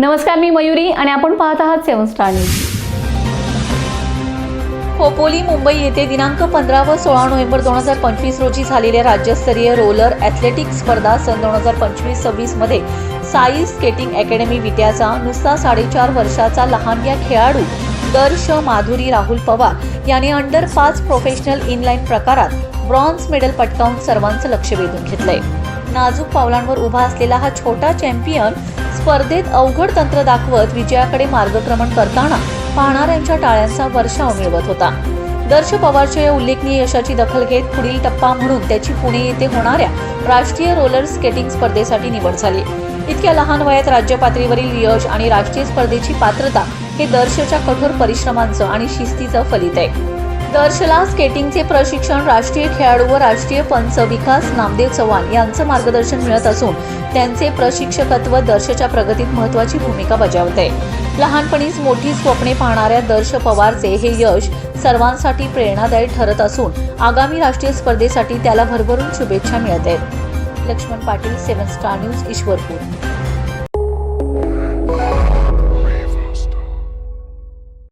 नमस्कार मी मयुरी आणि आपण पाहत आहात seven star news. Khopoli Mumbai येथे दिनांक पंधरा व सोळा नोव्हेंबर दोन हजार पंचवीस रोजी झालेल्या राज्यस्तरीय रोलर ॲथलेटिक स्पर्धा सन दोन हजार पंचवीस सव्वीसमध्ये साई स्केटिंग अकॅडमी विट्याचा नुसता साडेचार वर्षाचा लहान या खेळाडू दर्श माधुरी राहुल पवार याने अंडर पाच प्रोफेशनल इनलाईन प्रकारात ब्रॉन्झ मेडल पटकावून सर्वांचं लक्ष वेधून घेतलंय. नाजूक पावलांवर उभा असलेला हा छोटा चॅम्पियन स्पर्धेत अवघड तंत्र दाखवत विजयाकडे मार्गक्रमण करताना पाहणाऱ्यांच्या टाळ्यांचा वर्षाव मिळवत होता. दर्श पवारच्या या उल्लेखनीय यशाची दखल घेत पुढील टप्पा म्हणून त्याची पुणे येथे होणाऱ्या राष्ट्रीय रोलर स्केटिंग स्पर्धेसाठी निवड झाली. इतक्या लहान वयात राज्य पातळीवरील यश आणि राष्ट्रीय स्पर्धेची पात्रता हे दर्शच्या कठोर परिश्रमांचं आणि शिस्तीचं फलित आहे. दर्शला स्केटिंगचे प्रशिक्षण राष्ट्रीय खेळाडू व राष्ट्रीय पंच विकास नामदेव चव्हाण यांचं मार्गदर्शन मिळत असून त्यांचे प्रशिक्षकत्व दर्शच्या प्रगतीत महत्वाची भूमिका बजावत आहे. लहानपणीच मोठी स्वप्ने पाहणाऱ्या दर्श पवारचे हे यश सर्वांसाठी प्रेरणादायी ठरत असून आगामी राष्ट्रीय स्पर्धेसाठी त्याला भरभरून शुभेच्छा मिळत आहेत. Laxman Patil seven star news Ishwarpur.